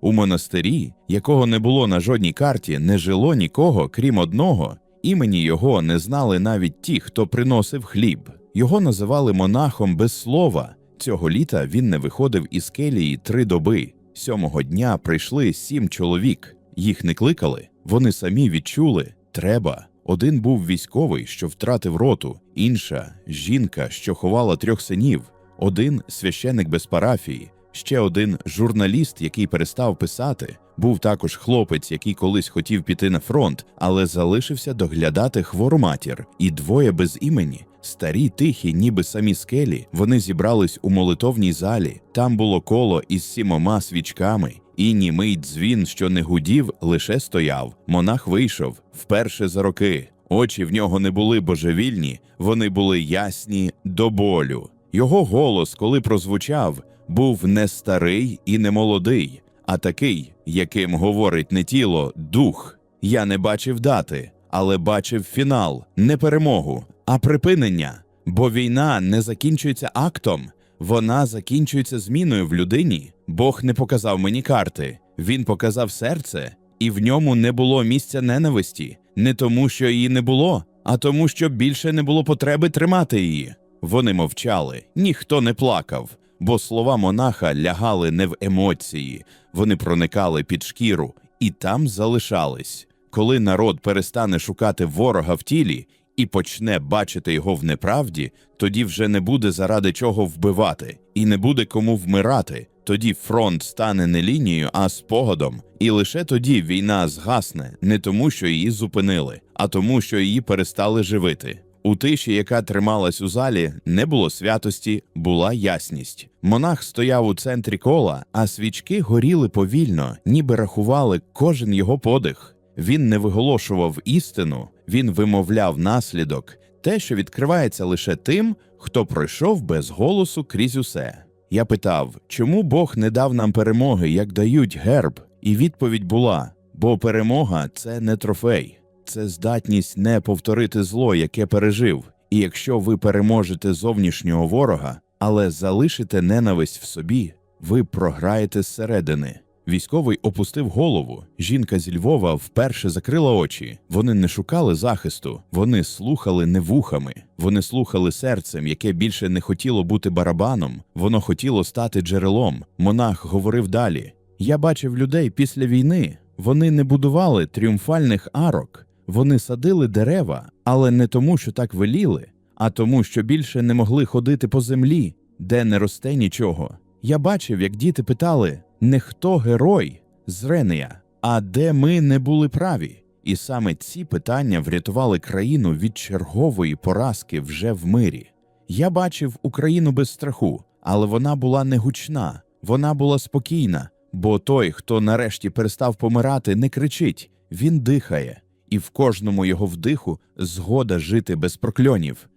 У монастирі, якого не було на жодній карті, не жило нікого, крім одного. Імені його не знали навіть ті, хто приносив хліб. Його називали монахом без слова. Цього літа він не виходив із келії три доби. Сьомого дня прийшли сім чоловік. Їх не кликали. Вони самі відчули треба. Один був військовий, що втратив роту, інша жінка, що ховала трьох синів, один священик без парафії, ще один журналіст, який перестав писати. Був також хлопець, який колись хотів піти на фронт, але залишився доглядати хвору матір, і двоє без імені. Старі, тихі, ніби самі скелі, вони зібрались у молитовній залі. Там було коло із сімома свічками, і німий дзвін, що не гудів, лише стояв. Монах вийшов вперше за роки. Очі в нього не були божевільні, вони були ясні до болю. Його голос, коли прозвучав, був не старий і не молодий, а такий, яким говорить не тіло, дух. Я не бачив дати, але бачив фінал, не перемогу, а припинення. Бо війна не закінчується актом, вона закінчується зміною в людині. Бог не показав мені карти, він показав серце, і в ньому не було місця ненависті, не тому, що її не було, а тому, що більше не було потреби тримати її. Вони мовчали, ніхто не плакав, бо слова монаха лягали не в емоції, вони проникали під шкіру і там залишались. Коли народ перестане шукати ворога в тілі і почне бачити його в неправді, тоді вже не буде заради чого вбивати, і не буде кому вмирати. Тоді фронт стане не лінією, а спогадом, і лише тоді війна згасне не тому, що її зупинили, а тому, що її перестали живити. У тиші, яка трималась у залі, не було святості, була ясність. Монах стояв у центрі кола, а свічки горіли повільно, ніби рахували кожен його подих. Він не виголошував істину, він вимовляв наслідок, те, що відкривається лише тим, хто пройшов без голосу крізь усе. Я питав, чому Бог не дав нам перемоги, як дають герб, і відповідь була: бо перемога це не трофей, це здатність не повторити зло, яке пережив. І якщо ви переможете зовнішнього ворога, але залишите ненависть в собі, ви програєте зсередини. Військовий опустив голову. Жінка зі Львова вперше закрила очі. Вони не шукали захисту, вони слухали не вухами, вони слухали серцем, яке більше не хотіло бути барабаном, воно хотіло стати джерелом. Монах говорив далі: Я бачив людей після війни. Вони не будували тріумфальних арок, вони садили дерева, але не тому, що так веліли, а тому, що більше не могли ходити по землі, де не росте нічого. Я бачив, як діти питали не хто герой з Ренея, а де ми не були праві. І саме ці питання врятували країну від чергової поразки вже в мирі. Я бачив Україну без страху, але вона була не гучна, вона була спокійна, бо той, хто нарешті перестав помирати, не кричить, він дихає, і в кожному його вдиху згода жити без прокльонів.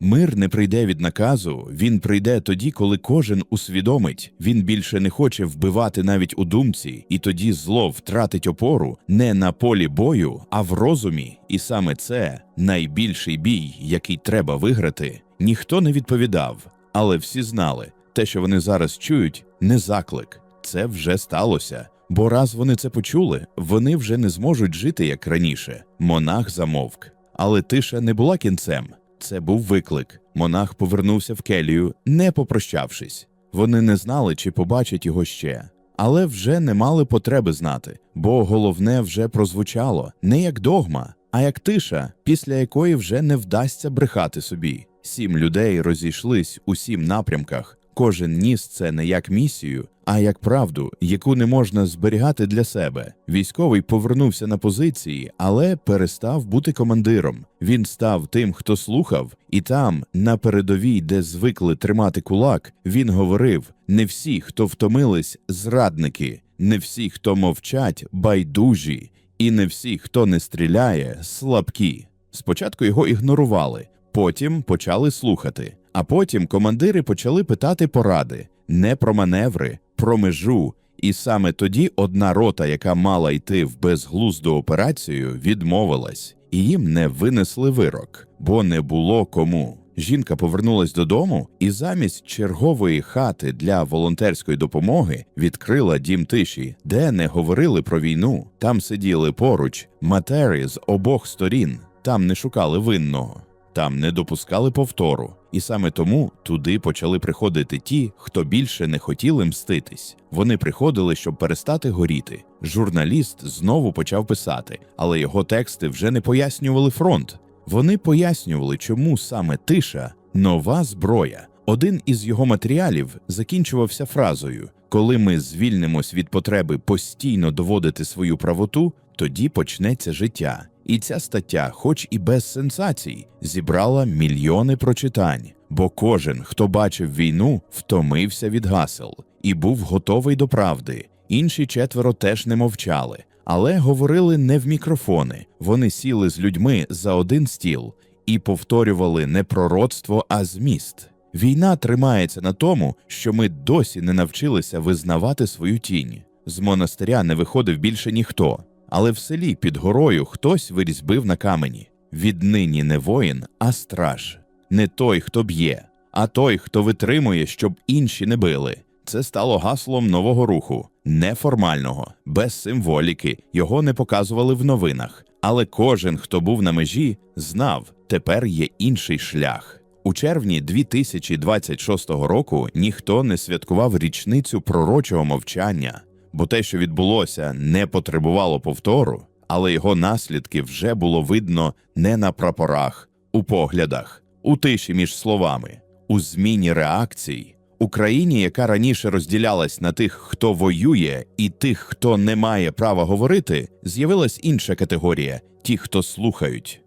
Мир не прийде від наказу, він прийде тоді, коли кожен усвідомить, він більше не хоче вбивати навіть у думці, і тоді зло втратить опору не на полі бою, а в розумі. І саме це найбільший бій, який треба виграти. Ніхто не відповідав, але всі знали, те, що вони зараз чують, не заклик. Це вже сталося. Бо раз вони це почули, вони вже не зможуть жити як раніше. Монах замовк, але тиша не була кінцем. Це був виклик. Монах повернувся в келію, не попрощавшись. Вони не знали, чи побачать його ще, але вже не мали потреби знати, бо головне вже прозвучало не як догма, а як тиша, після якої вже не вдасться брехати собі. Сім людей розійшлись у сім напрямках. Кожен ніс це не як місію, а як правду, яку не можна зберігати для себе. Військовий повернувся на позиції, але перестав бути командиром. Він став тим, хто слухав, і там, на передовій, де звикли тримати кулак, він говорив: не всі, хто втомились, зрадники, не всі, хто мовчать, байдужі, і не всі, хто не стріляє, слабкі. Спочатку його ігнорували, потім почали слухати. А потім командири почали питати поради не про маневри, про межу. І саме тоді одна рота, яка мала йти в безглузду операцію, відмовилась, і їм не винесли вирок, бо не було кому. Жінка повернулась додому і замість чергової хати для волонтерської допомоги відкрила дім тиші, де не говорили про війну. Там сиділи поруч матери з обох сторін, там не шукали винного. Там не допускали повтору, і саме тому туди почали приходити ті, хто більше не хотіли мститись. Вони приходили, щоб перестати горіти. Журналіст знову почав писати, але його тексти вже не пояснювали фронт. Вони пояснювали, чому саме тиша нова зброя. Один із його матеріалів закінчувався фразою: коли ми звільнимось від потреби постійно доводити свою правоту, тоді почнеться життя. І ця стаття, хоч і без сенсацій, зібрала мільйони прочитань, бо кожен, хто бачив війну, втомився від гасел і був готовий до правди. Інші четверо теж не мовчали, але говорили не в мікрофони. Вони сіли з людьми за один стіл і повторювали не пророцтво, а зміст. Війна тримається на тому, що ми досі не навчилися визнавати свою тінь. З монастиря не виходив більше ніхто, але в селі під горою хтось вирізбив на камені. Віднині не воїн, а страж. Не той, хто б'є, а той, хто витримує, щоб інші не били. Це стало гаслом нового руху, неформального, без символіки. Його не показували в новинах. Але кожен, хто був на межі, знав, тепер є інший шлях. У червні 2026 року ніхто не святкував річницю пророчого мовчання, бо те, що відбулося, не потребувало повтору, але його наслідки вже було видно не на прапорах, у поглядах, у тиші між словами, у зміні реакцій. Україні, яка раніше розділялась на тих, хто воює, і тих, хто не має права говорити, з'явилась інша категорія ті, хто слухають.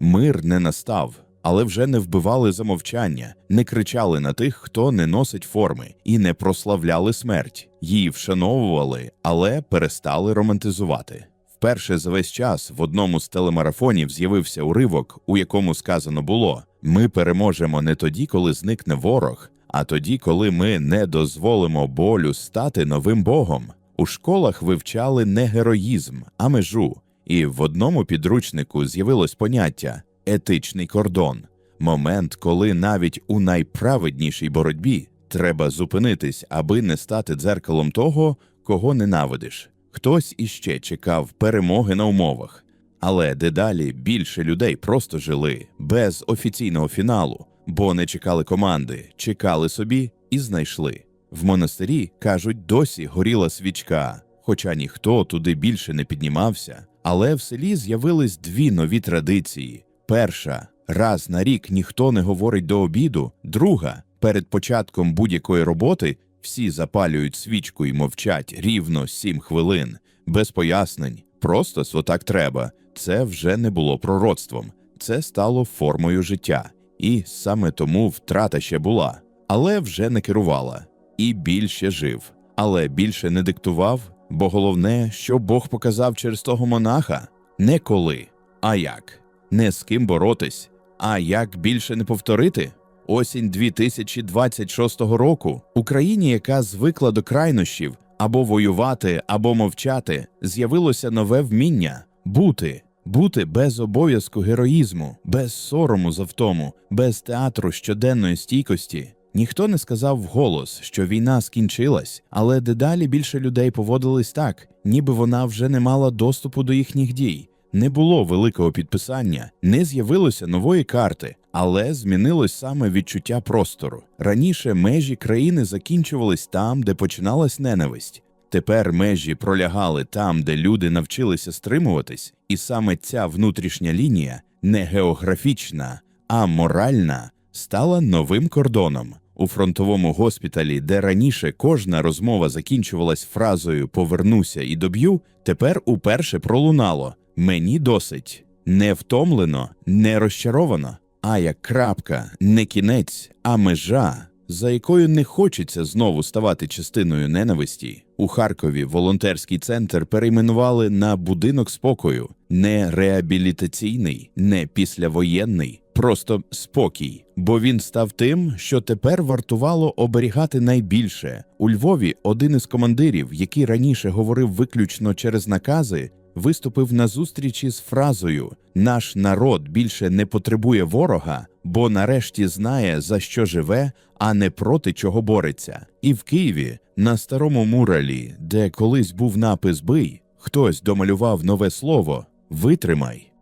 Мир не настав, але вже не вбивали за мовчання, не кричали на тих, хто не носить форми, і не прославляли смерть. Її вшановували, але перестали романтизувати. Вперше за весь час в одному з телемарафонів з'явився уривок, у якому сказано було: ми переможемо не тоді, коли зникне ворог, а тоді, коли ми не дозволимо болю стати новим богом. У школах вивчали не героїзм, а межу. І в одному підручнику з'явилось поняття етичний кордон момент, коли навіть у найправеднішій боротьбі треба зупинитись, аби не стати дзеркалом того, кого ненавидиш. Хтось іще чекав перемоги на умовах, але дедалі більше людей просто жили без офіційного фіналу, бо не чекали команди, чекали собі і знайшли. В монастирі кажуть, досі горіла свічка, хоча ніхто туди більше не піднімався. Але в селі з'явились дві нові традиції: перша раз на рік ніхто не говорить до обіду, друга перед початком будь-якої роботи всі запалюють свічку і мовчать рівно сім хвилин, без пояснень. Просто «сво так треба. Це вже не було пророцтвом, це стало формою життя. І саме тому втрата ще була, але вже не керувала. І більше жив, але більше не диктував, бо головне, що Бог показав через того монаха не коли, а як, не з ким боротись, а як більше не повторити. Осінь 2026 року Україні, яка звикла до крайнощів або воювати, або мовчати, з'явилося нове вміння бути, бути без обов'язку героїзму, без сорому за втому, без театру щоденної стійкості. Ніхто не сказав вголос, що війна скінчилась, але дедалі більше людей поводились так, ніби вона вже не мала доступу до їхніх дій. Не було великого підписання, не з'явилося нової карти, але змінилось саме відчуття простору. Раніше межі країни закінчувались там, де починалась ненависть. Тепер межі пролягали там, де люди навчилися стримуватись, і саме ця внутрішня лінія не географічна, а моральна стала новим кордоном. У фронтовому госпіталі, де раніше кожна розмова закінчувалась фразою Повернуся і доб'ю, тепер уперше пролунало Мені досить не втомлено, не розчаровано, а як крапка, не кінець, а межа, за якою не хочеться знову ставати частиною ненависті. У Харкові волонтерський центр перейменували на будинок спокою, не реабілітаційний, не післявоєнний, просто спокій, бо він став тим, що тепер вартувало оберігати найбільше. У Львові один із командирів, який раніше говорив виключно через накази, виступив на зустрічі з фразою Наш народ більше не потребує ворога, бо нарешті знає, за що живе, а не проти чого бореться. І в Києві, на старому муралі, де колись був напис Бий, хтось домалював нове слово Витримай.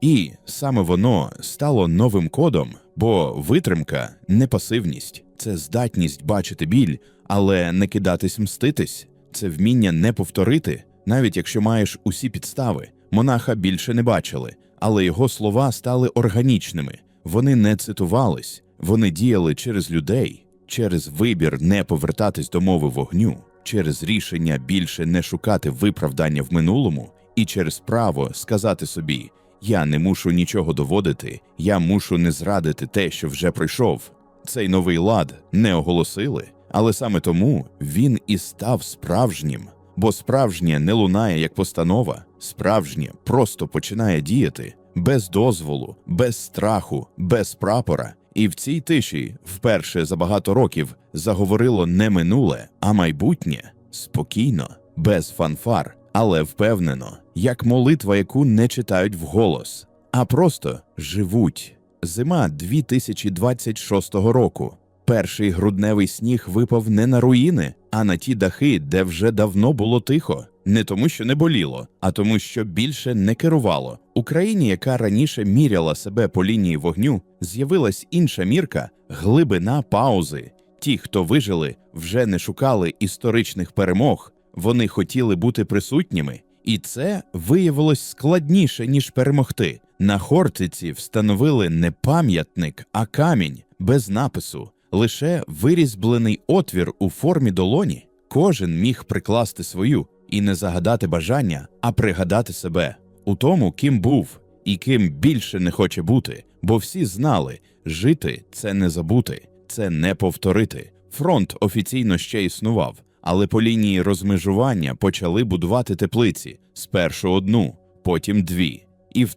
І саме воно стало новим кодом, бо витримка не пасивність, це здатність бачити біль, але не кидатись мститись, це вміння не повторити, навіть якщо маєш усі підстави. Монаха більше не бачили, але його слова стали органічними. Вони не цитувались, вони діяли через людей, через вибір не повертатись до мови вогню, через рішення більше не шукати виправдання в минулому, і через право сказати собі: я не мушу нічого доводити, я мушу не зрадити те, що вже пройшов. Цей новий лад не оголосили, але саме тому він і став справжнім. Бо справжнє не лунає як постанова, справжнє просто починає діяти без дозволу, без страху, без прапора. І в цій тиші вперше за багато років заговорило не минуле, а майбутнє спокійно, без фанфар, але впевнено, як молитва, яку не читають вголос, а просто живуть. Зима 2026 року. Перший грудневий сніг випав не на руїни, а на ті дахи, де вже давно було тихо. Не тому, що не боліло, а тому, що більше не керувало. Україні, яка раніше міряла себе по лінії вогню, з'явилась інша мірка глибина паузи. Ті, хто вижили, вже не шукали історичних перемог, вони хотіли бути присутніми, і це виявилось складніше ніж перемогти. На Хортиці встановили не пам'ятник, а камінь без напису, лише вирізблений отвір у формі долоні. Кожен міг прикласти свою і не загадати бажання, а пригадати себе у тому, ким був і ким більше не хоче бути, бо всі знали, жити це не забути, це не повторити. Фронт офіційно ще існував, але по лінії розмежування почали будувати теплиці спершу одну, потім дві. І в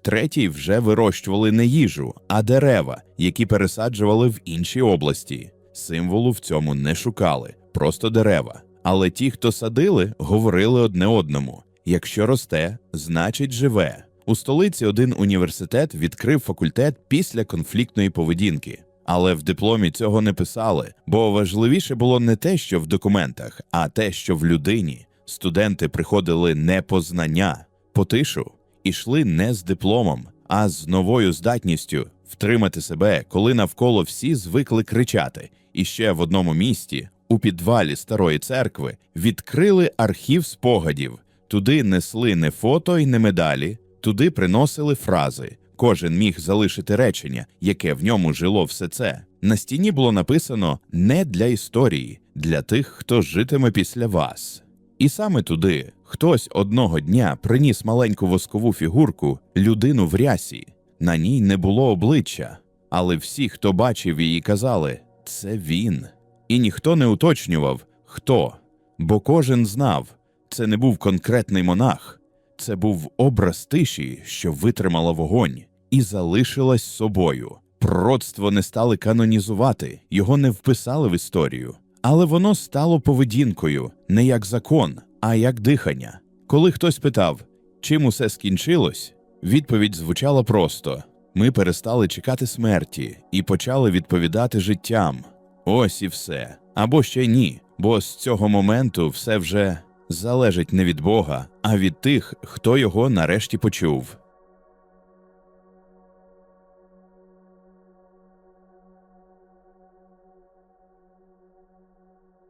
вже вирощували не їжу, а дерева, які пересаджували в інші області. Символу в цьому не шукали, просто дерева. Але ті, хто садили, говорили одне одному: якщо росте, значить живе. У столиці один університет відкрив факультет після конфліктної поведінки. Але в дипломі цього не писали, бо важливіше було не те, що в документах, а те, що в людині. Студенти приходили не по знання, по тишу, ішли не з дипломом, а з новою здатністю втримати себе, коли навколо всі звикли кричати. І ще в одному місті, у підвалі старої церкви, відкрили архів спогадів. Туди несли не фото і не медалі, туди приносили фрази. Кожен міг залишити речення, яке в ньому жило все це. На стіні було написано не для історії, для тих, хто житиме після вас. І саме туди хтось одного дня приніс маленьку воскову фігурку, людину в рясі. На ній не було обличчя, але всі, хто бачив її, казали це він. І ніхто не уточнював, хто, бо кожен знав, це не був конкретний монах, це був образ тиші, що витримала вогонь, і залишилась собою. Пророцтво не стали канонізувати, його не вписали в історію, але воно стало поведінкою не як закон, а як дихання. Коли хтось питав, чим усе скінчилось, відповідь звучала просто: ми перестали чекати смерті і почали відповідати життям. Ось і все. Або ще ні, бо з цього моменту все вже залежить не від Бога, а від тих, хто його нарешті почув.